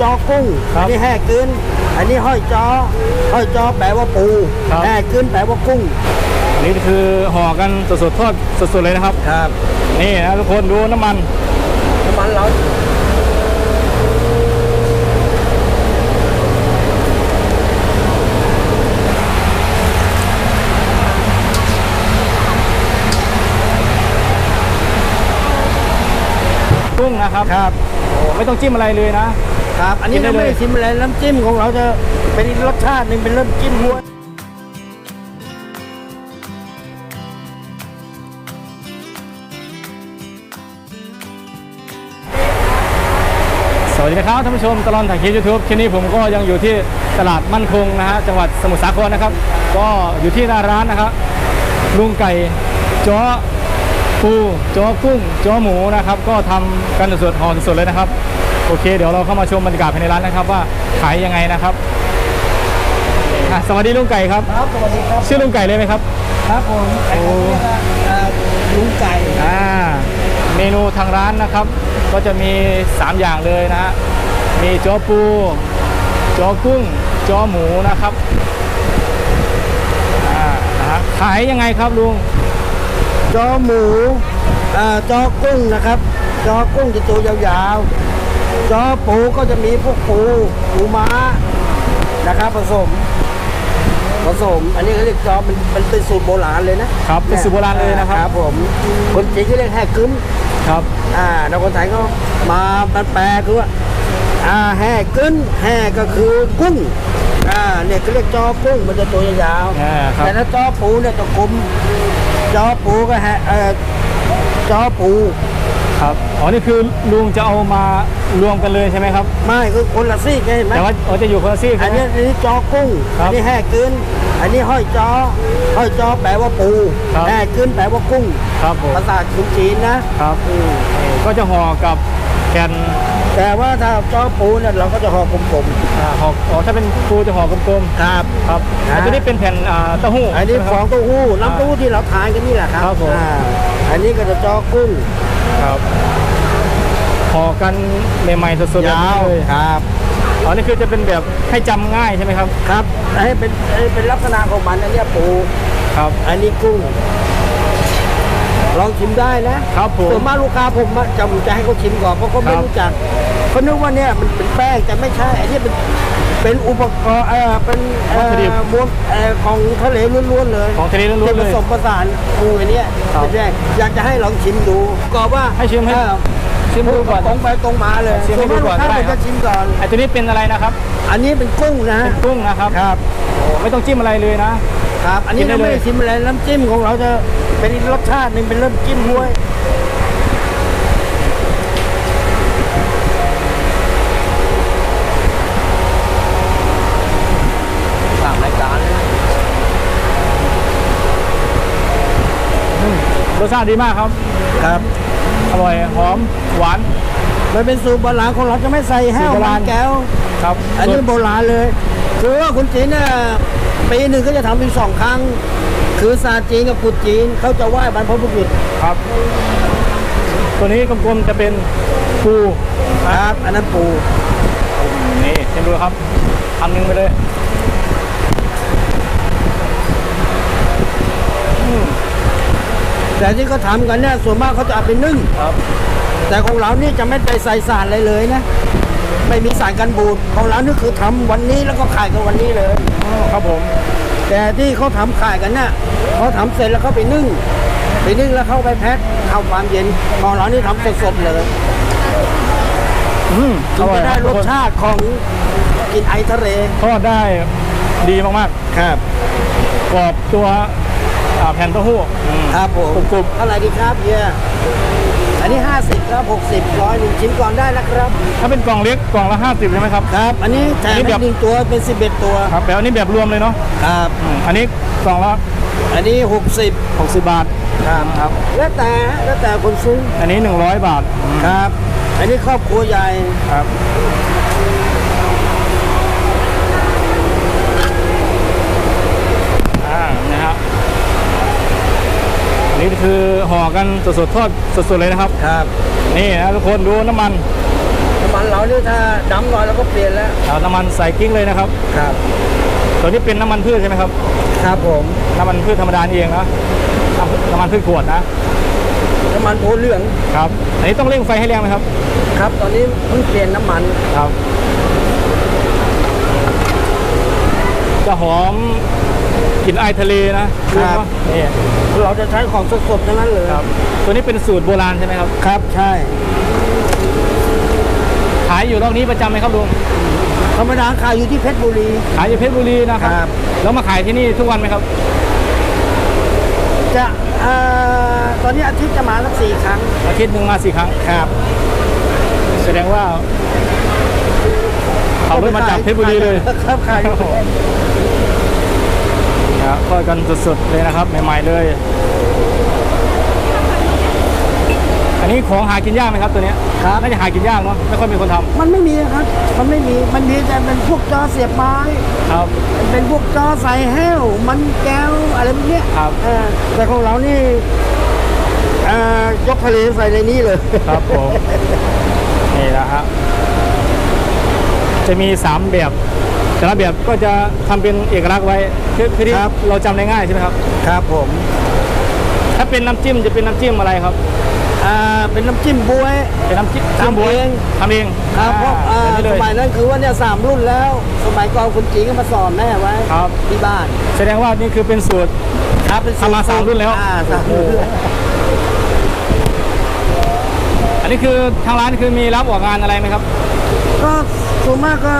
จอกุ้งครับอันี้แห่กึนอันนี้ห้อยจอห้อยจอแปลว่าปูครับ แห่กึนแปลว่ากุ้งนี่คือห่อกันสดๆทอดสดๆเลยนะครับ ครับนี่นะทุกคนดูน้ำมัน น้ำมันเรากุ้งนะครับ ครับโอ้ไม่ต้องจิ้มอะไรเลยนะ ครับ อันนี้กินได้เราไม่เลยได้ชิมอะไรน้ำจิ้มของเราจะเป็นอีกรสชาติหนึ่งเป็นเริ่มจิ้มม้วนสวัสดีนะครับท่านผู้ชมตลอดถ่ายคลิปยูทูบคลิปนี้ผมก็ยังอยู่ที่ตลาดมั่นคงนะฮะจังหวัดสมุทรสาครนะครับ ก็อยู่ที่หน้าร้านนะครับลุงไก่จ้อ ปูจ้อกุ้งจ้อหมูนะครับ ก็ทำกันสดๆห่อสดๆเลยนะครับ โอเค เดี๋ยวเราเข้ามาชมบรรยากาศภายในร้านนะครับ ว่าขายยังไงนะครับอะสวัสดีลุงไก่ครับครับสวัสดีครับชื่อลุงไก่เลยไหมครับ ครับผมโอ้เอ่อลุงไก่อ่าเมนูทางร้านนะครับ ก็จะมี 3 อย่างเลยนะฮะมีจอปูจอกุ้งจอหมูนะครับอ่านะฮะขายยังไงครับลุง จอหมูเอ่อจอกุ้งนะครับ จอกุ้งจะตัวยาวๆ จอปูก็จะมีพวกปูปูม้านะครับผสมผสม อันนี้เขาเรียกจอมันมันเป็นสูตรโบราณเลยนะครับเป็นสูตรโบราณเลยนะครับครับผมคนจีนเขาเรียกแห่กึ้มครับอ่าแล้วคนไทยก็มามันแปลคือว่าอ่าแห่กึ้นแห่ก็คือกุ้ง อ่าเนี่ยเขาเรียกจอกุ้งมันจะตัวยาวๆอ่าครับ แต่ถ้าจอปูเนี่ยจะกลมจอปูก็แฮะเอ่อจอปู ครับอ๋อนี่คือลุงจะเอามารวมกันเลยใช่ไหมครับ ไม่คือคนละซี่ไงเห็นไหมแต่ว่าอ๋อจะอยู่คนละซีกอัใช่นไหมนี้อันนี้จอกุ้งครับอันี้แห่กึนอันนี้ห้อยจอห้อยจอแปลว่าปูครับ แห่กึนแปลว่ากุ้งครับผมภาษาจีนนะครับ อืมก็จะห่อกับแผ่น แต่ว่าถ้าจอปูเนี่ยเราก็จะห่อกลมอ่าห่ออ๋อถ้าเป็นปูจะห่อกลมๆครับๆครับนะ อันนี้เป็นแผ่นอ่าเต้าหู้อันนี้ใช่ไหมฟคอรับงเต้าหู้น้ำเต้าหู้ที่เราทานกันนี่แหละครับครับผม อ่าอันนี้ก็จะจอกุ้งครับห่อกันใหม่ๆสดๆแบบยานี้วเลยครับ อ๋อนี่คือจะเป็นแบบให้จำง่ายใช่ไหมครับ ครับให้เป็นให้เป็นลักษณะของมันอันเนี้ยปู ครับ อันนี้กุ้ง ลองชิมได้นะครับผมส่วนมากลูกค้าผมอะจะจะให้เขาชิมก่อนเพราะเขาไม่ครับรู้จักเขานึกว่าเนี่ยมันเป็นแป้งแต่ไม่ใช่อันนี้เป็นเป็นอุปกรณ์เออเป็นเอ่วัตถุดิบอมวลเอ่อของทะเลล้วนๆเลยของทะเลล้วนๆที่ผเลยสมผสานปูอันเนี้ยครับเป็นแป้งอยากจะให้ลองชิมดูก็ว่าให้ชิมให้เออชิมดูก่อนตรงไปตรงมาเลยชิมให้ดูก่อนส่วมากลูค้าได้มันครัจะบชิมก่อนไอ้ตัวนี้เป็นอะไรนะครับ อันนี้เป็นกุ้งนะเป็นกุ้งนะครับครับโอ้ไม่ต้องจิ้มอะไรเลยนะ ครับ อันนี้กินได้เราไม่เลย ได้ชิมอะไรน้ำจิ้มของเราจะเป็นอีกรสชาติหนึ่งเป็นเริ่มจิ้มม้วย สามรายการอืมรสชาติดีมากครับ ครับ อร่อยหอมหวาน มันเป็นสูตรโบราณของเราจะไม่ใส่แห้วสูตรโบรามัณ นแก้ว ครับอันนี้โบราณเลย คือว่าคนจีนเนี่ย ปีหนึ่งก็จะทำอีกสองครั้ง คือศาสตร์จีนกับกุดจีนเขาจะไหว้บรรพบุรุษครับ ตัวนี้กลมๆจะเป็นปูครับ อันนั้นปูนี่ชิมดูครับทำหนึ่งไปเลยอืมแต่ที่เขาทำกันเนี่ยส่วนมากเขาจะเอาไปนึ่งครับ แต่ของเรานี่จะไม่ไปใส่สารอะไรเลยนะ ไม่มีสารกันบูดของเรานี่คือทำวันนี้แล้วก็ขายกันวันนี้เลยอ๋อครับผม แต่ที่เขาทำขายกันน่ะเขาทำเสร็จแล้วเขาไปนึ่ง ไปนึ่งแล้วเข้าไปแพ็คเข้าความเย็นของเรานี่ทำสดๆเลยอืมถึงจะได้รสชาติของกินไอทะเลทอดได้ดีมากครับๆกรอบตัวอ่าแผ่นเต้าหู้อืมครับผมกรุบเท่าไหร่ดีครับเฮีย อันนี้ 50ครับ60ร้อยหนึ่งชิ้นก่อนได้นะครับ ถ้าเป็นกล่องเล็กกล่องละ 50ใช่ไหมครับ ครับ อันนี้แถมอันนี้แบบ หนึ่งตัวเป็น 11 ตัวครับแบบอันนี้แบบรวมเลยเนาะครับอืมอันนี้กล่องละอันนี้ 60 60 บาทครับครับ แล้วแต่แล้วแต่คนซื้ออันนี้ 100 บาทอืมครับ อันนี้ครอบครัวใหญ่ครับอ่านะครับอั นนี่คือห่อกันสดๆทอดสดๆเลยนะครับ ครับ นี่นะทุกคนดูน้ำมันน้ำมันเรานี่ถ้าดำหน่อยเราก็เปลี่ยนแล้วเอาน้ำมันใส่กิ้งเลยนะครับ ครับ ตัวนี้เป็นน้ำมันพืชใช่ไหมครับ ครับผม น้ำมันพืชธรรมดานี่เองนะน้ำน้ำมันพืชขวดนะ น้ำมันโพเหลือง ครับ อันนี้ต้องเร่งไฟให้แรงไหมครับ ครับ ตอนนี้เพิ่งเปลี่ยนน้ำมัน ครับ จะหอม กลิ่นไอายทะเลนะครับนี่เราจะใช้ของสดๆทั้งนั้นเลยครับ ตัวนี้เป็นสูตรโบราณใช่ไหมครับ ครับใช่ ขายอยู่รอบนี้ประจำไหมครับลุงธรรมดาขายอยู่ที่เพชรบุรี ขายอยู่เพชรบุรีนะครับ ครับ แล้วมาขายที่นี่ทุกวันไหมครับ จะเอ่อตอนนี้อาทิตย์จะมาสักสี่ครั้ง อาทิตย์หนึ่งมาสี่ครั้ง ครับ แสดงว่าขับรถมาจากเพชรบุรีเลย ครับขายอยู่ นะครับทอดกันสดๆเลยนะครับ ใหม่ๆเลย อันนี้ของหากินยากไหมครับตัวเนี้ยครับ น่าจะหากินยากเนาะไม่ค่อยมีคนทำมันไม่มีครับ มันไม่มี มันมีแต่เป็นพวกจอเสียบไม้ ครับ เป็นพวกจอใส่แห้ว มันแก้วอะไรพวกเนี้ยครับ เออแต่ของเรานี่เอ่อยกทะเลใส่ในนี้เลย ครับผม นี่นะฮะจะมีสามแบบ แต่ละแบบก็จะทำเป็นเอกลักษณ์ไว้คือคือที่ครับ เราจำได้ง่ายใช่ไหมครับ ครับผมถ้าเป็นน้ำจิ้มจะเป็นน้ำจิ้มอะไรครับ อ่าเป็นน้ำจิ้มบวย เป็นน้ำจิ้มทำจิ้มบ๊วยเองทำเองครับเพราะอ่าอ่าแบบนี้สเลยมัยนั้นคือว่าเนี่ยสามรุ่นแล้ว สมัยก่อนคุณจีนก็มาสอนแม่ไว้ครับ ที่บ้านแสดงว่านี่คือเป็นสูตร ครับเป็นทำมาสามรุ่นแล้ว อ่าสามรุ่นแล้วอันนี้คือทางร้านคือมีรับออกงานอะไรไหมครับ ก็ ส่วนมากก็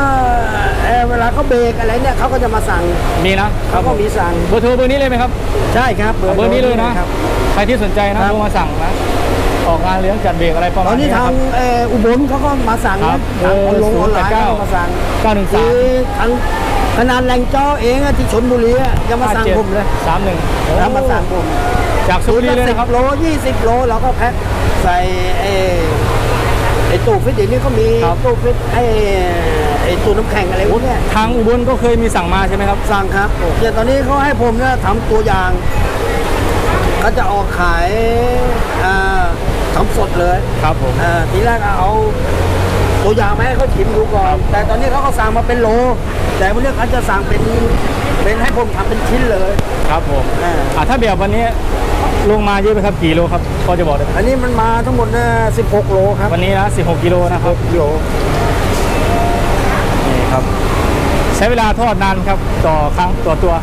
เอ่อเวลาเขาเบรกอะไรเนี่ยเขาก็จะมาสั่งมีนะเขาก็มีสั่งเบอร์โทรเบอร์นี้เลยไหมครับ ใช่ครับเอาเบอร์นี้เลยนะ ครับ ใครที่สนใจนะครับ โทรมาสั่งนะ ออกงานเลี้ยงจัดเบรกอะไรประตมาอณนนี้นี้ทางครับเอ่ออุบลเขาก็มาสั่งครันะบทางออนลงเบอออนร์ไลน์089เขาก็มาสั่งเก้าหนึ่งคืสามอทางขนาดแหล่งจ้อเองอะที่ชนบุรีอะยังมาสั่งผมเลยสามหนึ่งแล้วมาสั่งผมจากชลบุรีเลยสิบนะครับโลยี่สิบโลเราก็แพ็คใส่ไอ้ไอ้ตู้ฟิตเดี๋ยวนี้ก็มีครับ ตู้ฟิตไอ้ไอ้ตู้น้ำแข็งอะไรพวกเนี้ยทางอุบลก็เคยมีสั่งมาใช่ไหมครับ สั่งครับเดี๋ยวตอนนี้เขาให้ผมเนี่ยทำตัวอย่างเขาจะออกขายอ่าทำสดเลยครับผม อ่าทีแรกเอาตัวอย่างมาให้เขาชิมดูก่อน แต่ตอนนี้เขาก็สั่งมาเป็นโล แต่วันนี้เขาจะสั่งเป็นเป็นให้ผมทำเป็นชิ้นเลยครับผมอ่า อ่าถ้าแบบวันนี้ ลงมาเยอะไหมครับกี่โลครับพอจะบอกได้ไหมอันนี้มันมาทั้งหมดเนี่ย16 โลครับวันนี้นะ 16 กิโลนะครับโลนี่ครับ ใช้เวลาทอดนานครับต่อครั้งต่อตัว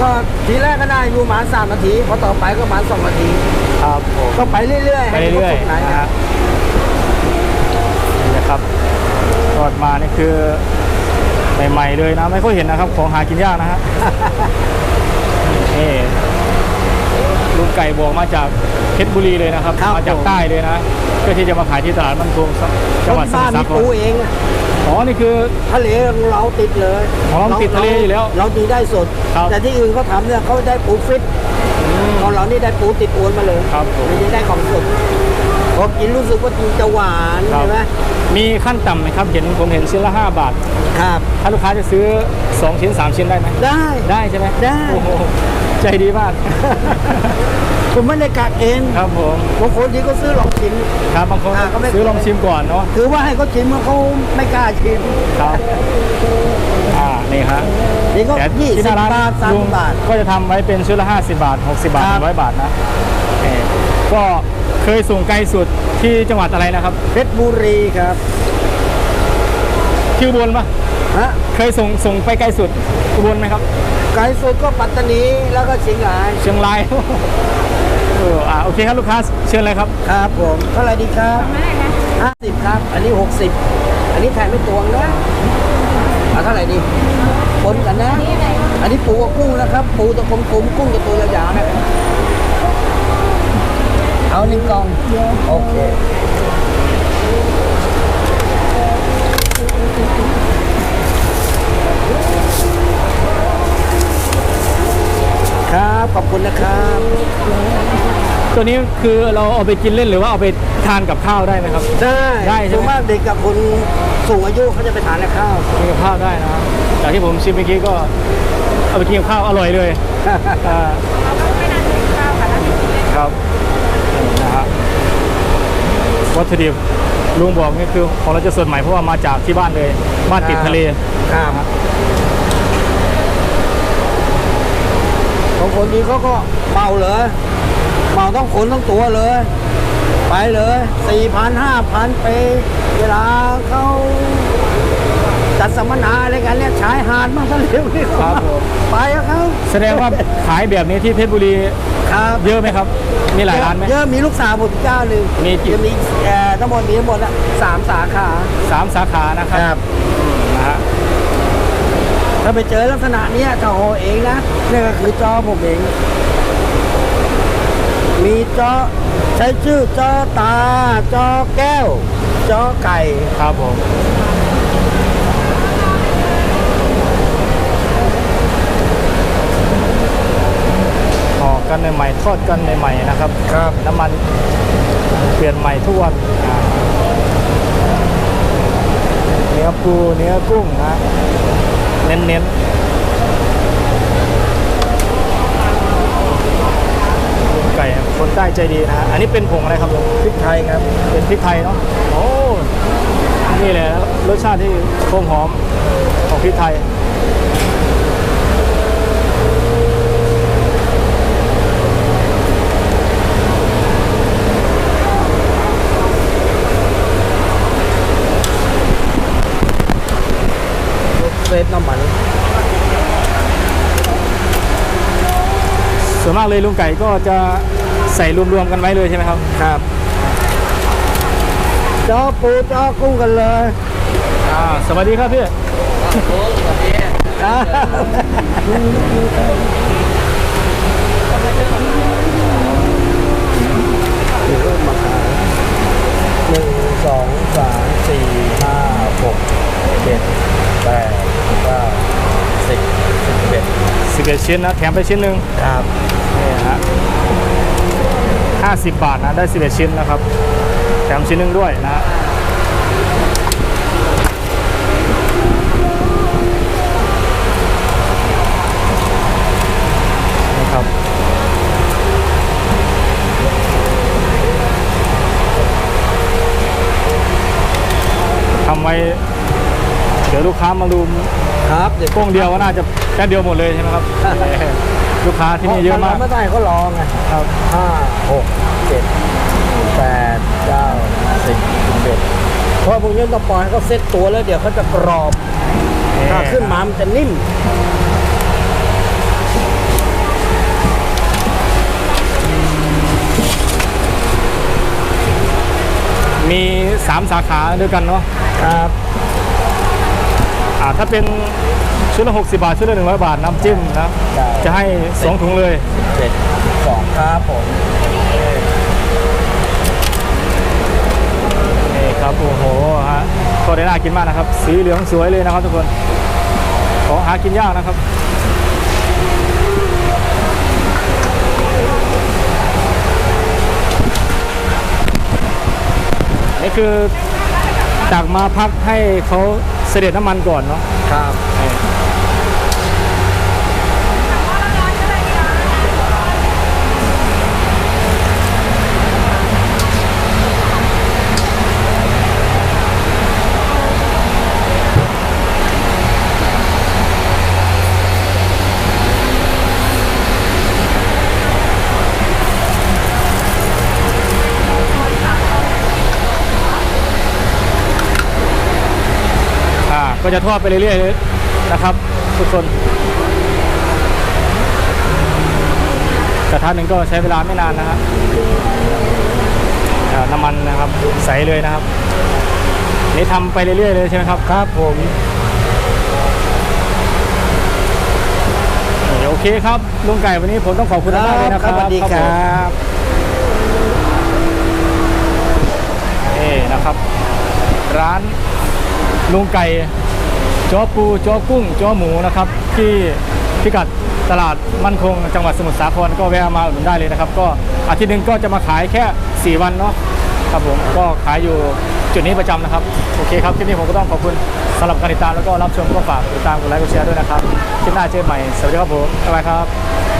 ก็ทีแรกก็ได้อยู่ประมาณสามนาทีพอต่อไปก็ประมาณสองนาทีครับผมก็ไปเรื่อยๆไปเรื่อยให้ๆคนะรบฮะนี่นะครับทอดมานี่คือใหม่ๆเลยนะไม่ค่อยเห็นนะครับ ของหากินยากนะฮะ นี่ ลุงไก่บอกมาจากเพชรบุรีเลยนะครับมาจากใต้เลยนะเพื่อที่จะมาขายที่ตลาดมันคงจังหวัดสบ้ามุนทรสาครมีปูเองอะอ๋อนี่คือ ทะเลของเราติดเลยของเราติดทะเลอยู่แล้วเราตีได้สด ครับ แต่ที่อื่นเขาทำเนี่ยเขาได้ปูฟิตของเรานี่ได้ปูติดอวนมาเลยครับผมไม่ได้ของสดพอกินรู้สึกว่ามันจะหวานครับใช่ไหมมีขั้นต่ำไหมครับเห็นผมเห็นชิ้นละ 5 บาท ครับ ถ้าลูกค้าจะซื้อ 2 ชิ้น 3 ชิ้นได้ไหมได้ ได้ใช่ไหมได้ โอ้โห ใจดีมาก ผมไม่ได้กักเองครับผมบางคนที่เขาซื้อลองชิม ครับบางคนอ่าก็ไม่ ซื้อลองชิมก่อนเนาะถือว่าให้เขาชิมเขาไม่กล้าชิมครับอ่านี่ฮะนี่ก็แต่ยี่ที่สิหบน้าร้านบาทสามลุงบาท ก็จะทำไว้เป็นชุดละ 50 บาท 60 บาทครับ100บาทนะนี่ก็เคยส่งไกลสุดที่จังหวัดอะไรนะครับเพชรบุรีครับที่อุบลปะฮะเคยส่งส่งไปไกลสุดอุบลไหมครับ ไกลสุดก็ปัตตานีแล้วก็เชียงรายเชียงราย เอออ่าโอเคครับลูกค้าเชิญเลยครับ ครับผมเท่าไหร่ดีครับห้าสิบครับ อันนี้หกสิบอันนี้แถมไม่ตวงนะเอาเท่าไหร่ดีปนกันนะ อันนี้ปูกับกุ้งนะครับ ปูตัวกลมๆกุ้งตัวตัวยาวๆนะครับเอาหนึ่งกล่องโอเค ครับ ขอบคุณนะครับ ตัวนี้คือเราเอาไปกินเล่นหรือว่าเอาไปทานกับข้าวได้ไหมครับ ได้ได้ใช่ไหม ส่วนมากเด็กกับคนสูงอายุเขาจะไปทานกับข้าว กินกับข้าวได้นะจากที่ผมชิมเมื่อกี้ก็เอาไปกินกับข้าวอร่อยเลยอ่าครับนี่นะฮะวัตถุดิบลุงบอกนี่คือของเราจะสดใหม่เพราะว่ามาจากที่บ้านเลย บ้านติดทะเล ครับางคนนี้เขาก็เมาเลยเมาต้องขนทั้งตัวเลย ไปเลยสี่พันห้าพันไปเวลาเขาจัดสัมมนาอะไรกันเนี่ยชายหาดมางทะเลนี่ครับผมไปอะครับแสดงว่าขายแบบนี้ที่เพชรบุรีครับเยอะไหมครับ มีหลายร้านไหมเยอะมีลูกสาวผมเจ้าหนึ่งมีกี่จะมีเอ่อทั้งหมดมีทั้งหมดอะสามสาขาสามสาขานะครับนะฮะ ถ้าไปเจอลักษณะเนี้ยถ้าห่อเองนะนี่ก็คือจอผมเอง มีจอใช้ชื่อจอตา จอแก้ว จอไก่ครับผมห่อกันใหม่ๆทอดกันใหม่ๆนะครับครับน้ำมันเปลี่ยนใหม่ทุกวันอ่าเนื้อปูเนื้อกุ้งนะ เน้นๆลุงไก่คนใต้ใจดีนะฮะอันนี้เป็นผงอะไรครับลุงพริกไทยครับ เป็นพริกไทยเนาะโอ้นี่แหละรสชาติที่โคมหอมของพริกไทย เซฟน้ำมันส่วนมากเลยลุงไก่ก็จะใส่รวมๆกันไว้เลยใช่ไหมครับ ครับจอปูจอกุ้งกันเลยอ่าสวัสดีครับพี่ครับเดี๋ยวมาขายหนึ่งสองสามสี่ห้าหกเจ็ดแปดเก้าสิบสิบเอ็ด11 ชิ้นนะ แถมไปชิ้นหนึ่งครับนี่ฮะ50 บาทนะ ได้ 11 ชิ้นนะครับ แถมชิ้นหนึ่งด้วยนะฮะนี่ครับ ทำไว้เดี๋ยวลูกค้ามาดูครับเดี๋ยวโป้งเดียวก็น่าจะแค่เดียวหมดเลยใช่ไหมครับ ลูกค้าที่นี่เยอะมากไม่ได้เขาลองไงครับห้าหกเจ็ดแปดเก้าสิบสิบเอ็ดเพราะพวกนี้ต้องปล่อยให้เขาเซ็ตตัวแล้วเดี๋ยวเขาจะกรอบถ้าขึ้นมามันจะนิ่มมี 3 สาขาด้วยกันเนาะครับอ่า ถ้าเป็นชุดละ 60 บาท ชุดละ 100 บาท น้ำจิ้มนะ ได้ จะให้ 2 ถุงเลย เจ็ดสองครับผมนี่ครับ โอ้โหฮะก็ได้น่ากินมากนะครับ สีเหลืองสวยเลยนะครับทุกคน ของหากินยากนะครับ นี่คือจากมาพักให้เขา เสด็จน้ำมันก่อนเนาะครับ ก็จะทอดไปเรื่อยๆเลยนะครับ ทุกคนกระทะหนึ่งก็ใช้เวลาไม่นานนะครับอ่าน้ำมันนะครับใสเลยนะครับ นี่ทำไปเรื่อยๆเลยใช่ไหมครับครับผมโอเคครับลุงไก่วันนี้ผมต้องขอบคุณมากเลยนะครับสวัสดีคผมรับ นี่นะครับ ร้าน ลุงไก่จอปูจอกุ้งจอหมูนะครับ ที่พิกัดตลาดมั่นคงจังหวัดสมุทรสาครก็แวะมาอุดหนุนได้เลยนะครับ ก็อาทิตย์หนึ่งก็จะมาขายแค่ 4 วันเนาะครับผมก็ขายอยู่จุดนี้ประจำนะครับ โอเคครับคลิปนี้ผมก็ต้องขอบคุณสำหรับการติดตามแล้วก็รับชมก็ฝากติดตามกดไลค์กดแชร์ด้วยนะครับคลิปหน้าเจอกันใหม่สวัสดีครับผมบ๊ายบายครับ